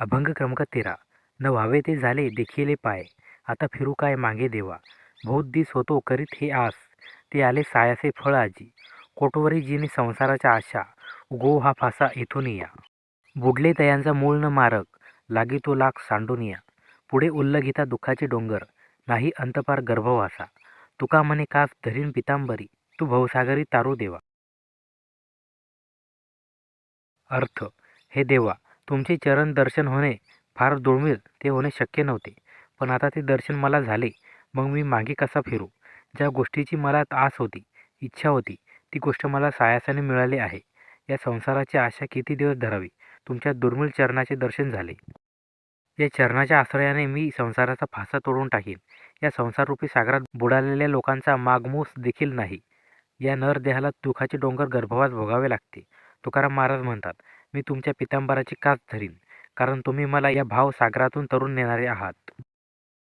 अभंग क्रमांक तेरा. न व्हावे ते झाले देखिले पाय. आता फिरू काय मागे देवा. बहुत दिस होतो करीत हे आस. ते आले सायासे फळ आजी. कोटवरी जिने संसाराच्या आशा. उगो हा फासा इथून या. बुडले दयांचा मूळ न मारक. लागी तो लाख सांडून या. पुढे उल्लघिता दुःखाचे डोंगर. नाही अंतपार गर्भवासा. तुका म्हणे कास धरीन पितांबरी. तू भवसागरी तारू देवा. अर्थ. हे देवा. तुमचे चरण दर्शन होणे फार दुर्मिळ ते होणे शक्य नव्हते. पण आता ते दर्शन मला झाले. मग मी मागे कसा फिरू? ज्या गोष्टीची मला आस होती इच्छा होती ती गोष्ट मला सायासाने मिळाली आहे. या संसाराची आशा किती दिवस धरावी? तुमच्या दुर्मिळ चरणाचे दर्शन झाले. या चरणाच्या आश्रयाने मी संसाराचा फासा तोडून टाकीन. या संसाररूपी सागरात बुडालेल्या लोकांचा मागमूस देखील नाही. या नरदेहाला दुखाचे डोंगर गर्भवास भोगावे लागते. तुकाराम महाराज म्हणतात मी तुमच्या पितांबराची कास धरीन कारण तुम्ही मला या भावसागरातून तरुण नेणारे आहात.